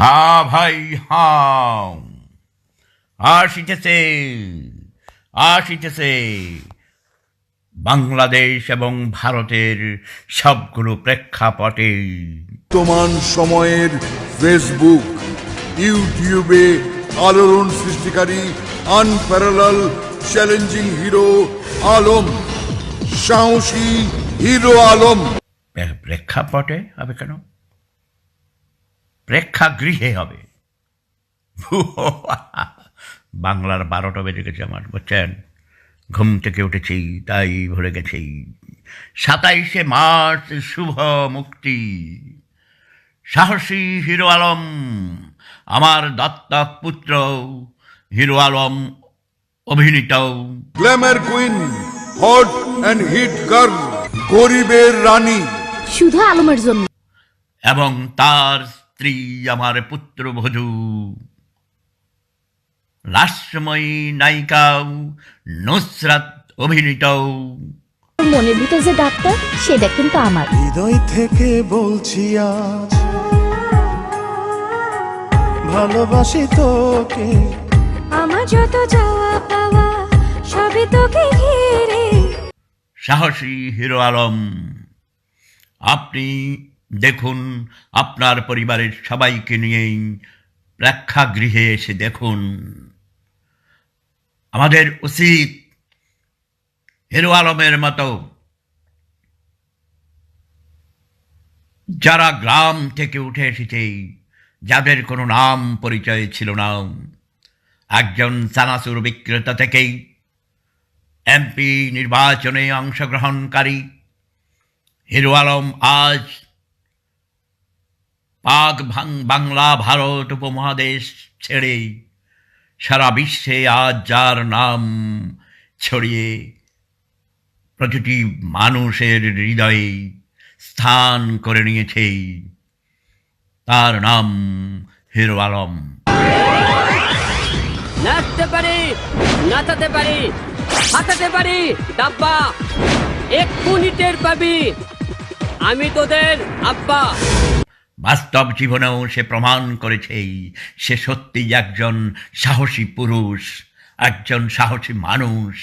হা ভাই হা। আসিতেছে আসিতেছে। বাংলাদেশ এবং ভারতের সবগুলো প্রেক্ষাপটে। বর্তমান সময়ের ফেসবুক ইউটিউবে আলোড়ন সৃষ্টিকারী আনপ্যারালাল চ্যালেঞ্জিং হিরো আলম সাহসী হিরো আলম। প্রেক্ষাপটে হবে কেন? প্রেক্ষাগৃহে হবে। বাংলার বারোটা বেজে গেছে আমার বুঝছেন? ঘুম থেকে উঠেছি তাই ভরে গেছি। সাতাইশে মার্চ শুভ মুক্তি। সাহসী হিরো আলম আমার দত্তক পুত্র হিরো আলম অভিনীত। Glamour queen hot and hit girl গরিবের রানী। শুধু আলমের জন্য। এবং তার স্ত্রী আমার পুত্রবধূ। রাষ্ট্রময়ী নায়িকা নুসরাত অভিনীত মনের ভিতর যে ডাক্তার সেটা কিন্তু আমার। হৃদয় থেকে বলছি আজ ভালোবাসি তোকে। আমার যত চাওয়া পাওয়া সবই তোকে ঘিরে। সাহসী হিরো আলম আপনি দেখুন, আপনার পরিবারের সবাইকে নিয়েই প্রেক্ষাগৃহে এসে দেখুন। আমাদের উচিত হিরো আলমের মতো যারা গ্রাম থেকে উঠে এসেছে, যাদের কোনো নাম পরিচয় ছিল না, একজন চানাচুর বিক্রেতা থেকেই এমপি নির্বাচনে অংশগ্রহণকারী হিরো আলম আজ পাক ভাং- বাংলা ভারত উপমহাদেশ ছেড়ে সারা বিশ্বে আজ যার নাম ছড়িয়ে প্রতিটি মানুষের হৃদয়ে স্থান করে নিয়েছে, তার নাম হিরো আলম। নাচতে পারি, নাচাতে পারি, হাঁটাতে পারি, ডাব্বা, এক মিনিটের পাবি। আমি তোদের আব্বা। বাস্তব জীবনেও সে প্রমাণ করেছেই সে সত্যি একজন সাহসী পুরুষ একজন সাহসী মানুষ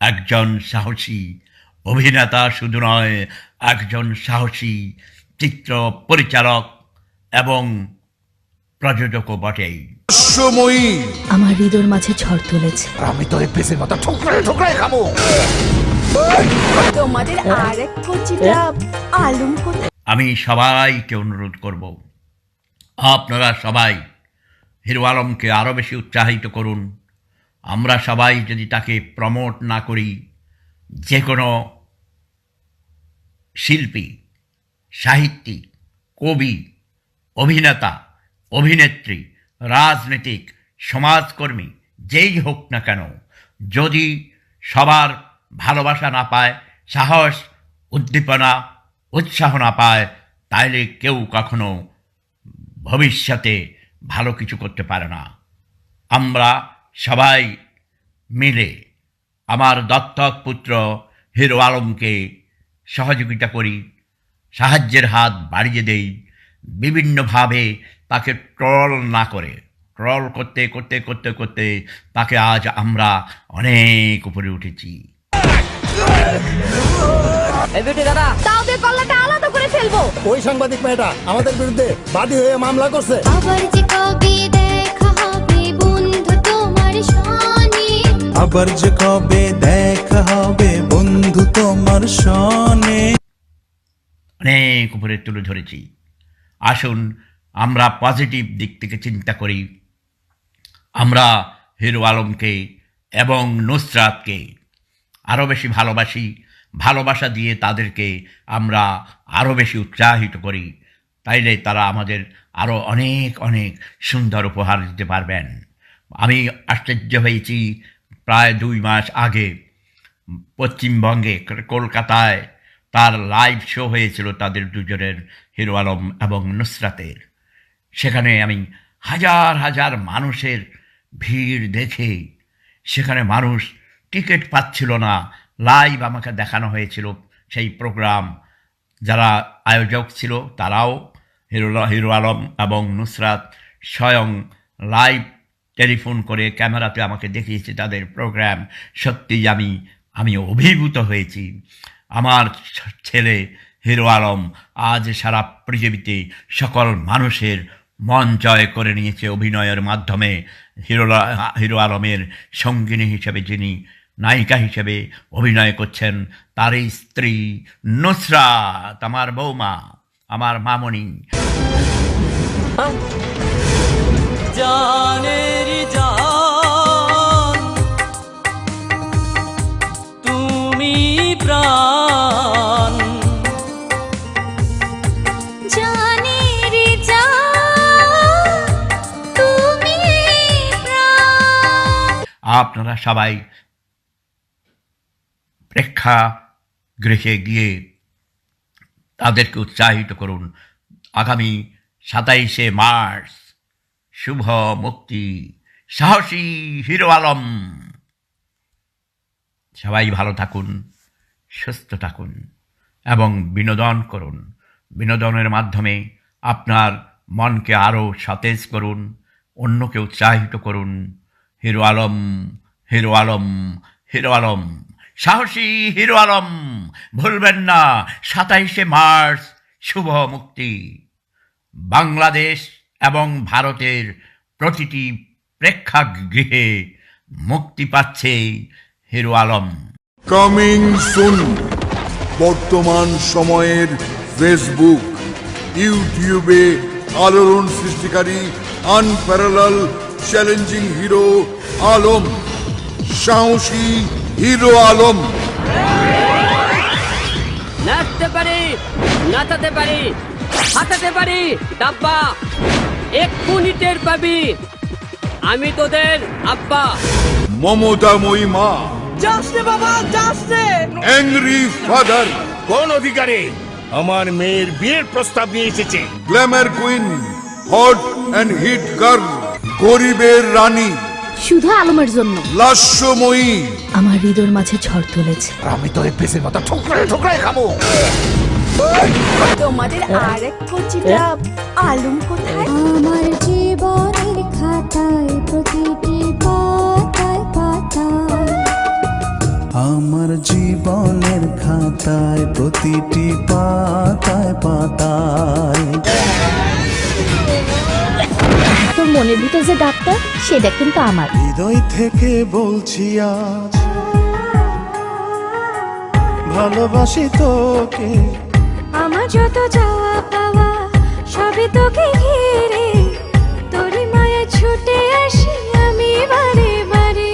একজন সাহসী অভিনেতা শুধু নয় একজন সাহসী চিত্র পরিচালক এবং প্রযোজকও বটেই। হাস্যময়ী আমার হৃদয়ের মাঝে ঝড় তুলেছে। তোমাদের আরেক কচিটা আলম কোথায়? আমি সবাইকে অনুরোধ করব, আপনারা সবাই হিরো আলমকে আরও বেশি উৎসাহিত করুন। আমরা সবাই যদি তাকে প্রমোট না করি যে কোনো শিল্পী, সাহিত্যিক, কবি, অভিনেতা, অভিনেত্রী, রাজনীতিক, সমাজকর্মী, যেই হোক না কেন, যদি সবার ভালোবাসা না পায়, সাহস, উদ্দীপনা উৎসাহ না পায়, তাইলে কেউ কখনো ভবিষ্যতে ভালো কিছু করতে পারে না। আমরা সবাই মিলে আমার দত্তক পুত্র হিরো আলমকে সহযোগিতা করি, সাহায্যের হাত বাড়িয়ে দেই, বিভিন্নভাবে তাকে ট্রল না করে, ট্রল করতে করতে করতে করতে তাকে আজ আমরা অনেক উপরে উঠেছি। এই বেটি দাদা। তাও কল্লাটা আলাদা করে ফেলব। ওই সাংবাদিক মেয়েটা আমাদের বিরুদ্ধে বাদী হয়ে মামলা করছে। আবার যে কবে দেখা হবে বন্ধু তোমার সনে আবার যে কবে দেখা হবে বন্ধু তোমার সনে অনেক উপরে তুলে ধরেছি। আসুন আমরা পজিটিভ দিক থেকে চিন্তা করি। আমরা হিরো আলমকে এবং নুসরাতকে আরও বেশি ভালোবাসি, ভালোবাসা দিয়ে তাদেরকে আমরা আরও বেশি উৎসাহিত করি। তাইলে তারা আমাদের আরও অনেক অনেক সুন্দর উপহার দিতে পারবেন। আমি আশ্চর্য হয়েছি, প্রায় দুই মাস আগে পশ্চিমবঙ্গে কলকাতায় তার লাইভ শো হয়েছিল তাদের দুজনের, হিরো আলম এবং নুসরাতের। সেখানে আমি হাজার হাজার মানুষের ভিড় দেখে সেখানে মানুষ টিকিট পাচ্ছিল না। লাইভ আমাকে দেখানো হয়েছিল সেই প্রোগ্রাম যারা আয়োজক ছিল তারাও হিরো হিরো আলম এবং নুসরাত স্বয়ং লাইভ টেলিফোন করে ক্যামেরাতে আমাকে দেখিয়েছে তাদের প্রোগ্রাম সত্যিই আমি আমি অভিভূত হয়েছি। আমার ছেলে হিরো আলম আজ সারা পৃথিবীতে সকল মানুষের মন জয় করে নিয়েছে অভিনয়ের মাধ্যমে। হিরো হিরো আলমের সঙ্গিনী হিসেবে যিনি নায়িকা হিসেবে অভিনয় করছেন তারই স্ত্রী নুসরাত আমার বৌমা আমার মামনি। জানের তুমি প্রাণ। জানি রে জান তুমি প্রাণ। আপনারা সবাই প্রেক্ষাগৃহে গিয়ে তাদেরকে উৎসাহিত করুন। আগামী সাতাইশে মার্চ, শুভ মুক্তি, সাহসী হিরো আলম। সবাই ভালো থাকুন, সুস্থ থাকুন এবং বিনোদন করুন। বিনোদনের মাধ্যমে আপনার মনকে আরও সতেজ করুন, অন্যকে উৎসাহিত করুন। Hero Alam hero Alam hero Alam. সাহসী হিরো আলম, ভুলবেন না, সাতাইশে মার্চ, শুভ মুক্তি। বাংলাদেশ এবং ভারতের প্রতিটি প্রেক্ষাগৃহে মুক্তি পাচ্ছে হিরো আলম। কামিং সুন বর্তমান সময়ের ফেসবুক ইউটিউবে আলোড়ন সৃষ্টিকারী আনপ্যারালাল চ্যালেঞ্জিং হিরো আলম, সাহসী হিরো আলম। নাচতে পারি নাচাতে পারি হাঁটাতে পারি ডাব্বা। এক মিনিটের পাবি। আমি তোদের আব্বা। মমতাময়ী মা যাস রে বাবা যাস রে অ্যাংরি ফাদার কোন অধিকারে? আমার মেয়ের বিয়ের প্রস্তাব নিয়ে এসেছে। Glamour queen hot and hit girl গরিবের রানী। শুধু আলমের জন্য। লাস্যময়ী। আমার হৃদয়ের মাঝে ঝড় তুলেছে। আমি তোর পেসের মাথা ঠোকরায় ঠোকরায় খাব। তোমাদের আর এক কচিটা আলম কোথায়? আমার জীবনের খাতায় প্রতিটি পাতায় পাতায়। আমার জীবনের খাতায় প্রতিটি পাতায় পাতায়। তোর মনের ভিতর যে ডাক্তার সেটা কিন্তু আমার। হৃদয় থেকে বলছি আজ ভালোবাসি তোকে। আমার যত চাওয়া পাওয়া সবই তোকে ঘিরে। তোরই মায়া ছুটে আসি আমি বারে বারে।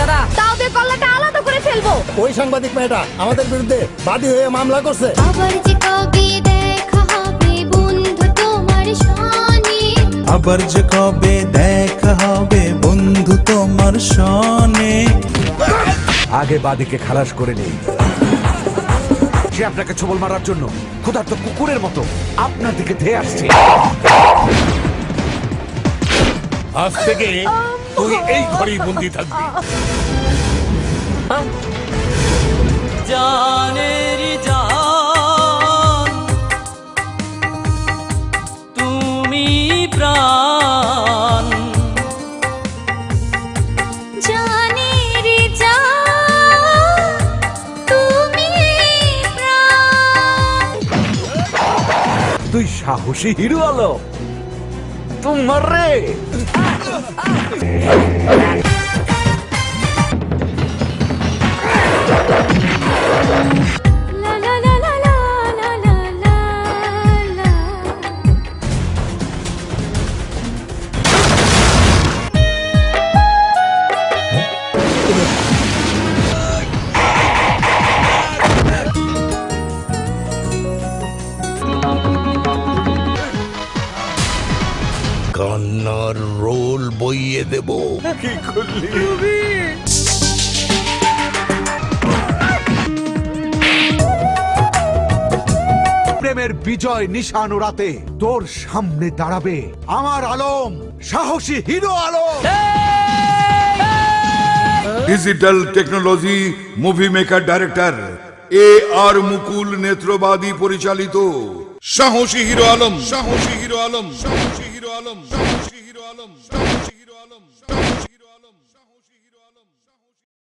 দাদা। তাও দিয়ে কল্লাটা আলাদা করে ফেলব। ওই সাংবাদিক মেয়েটা আমাদের বিরুদ্ধে বাদী হয়ে মামলা করছে। আবার যে কবে দেখা আবার যে কবে দেখা হবে বন্ধু তোমার সনে? আগে বাদীকে খালাস করে নেই। সে আপনাকে ছবল মারার জন্য ক্ষুধার্ত কুকুরের মতো আপনার দিকে ধেয়ে আসছে। আজ থেকে তুই এই ঘরেই বন্দি থাকবি। জানের জান সাহসী হিরো আলো। তোমার রে। কান্নার রোল বইয়ে দেব। প্রেমের বিজয় নিশান রাতে তোর সামনে দাঁড়াবে আমার আলম সাহসী hero Alam. Digital technology movie maker director A R Mukul নেত্রবাদী পরিচালিত সাহসী হিরো আলম। সাহসী হিরো আলম। সাহসী হিরো আলম। সাহসী হিরো আলম। সাহসী হিরো আলম। সাহসী হিরো আলম।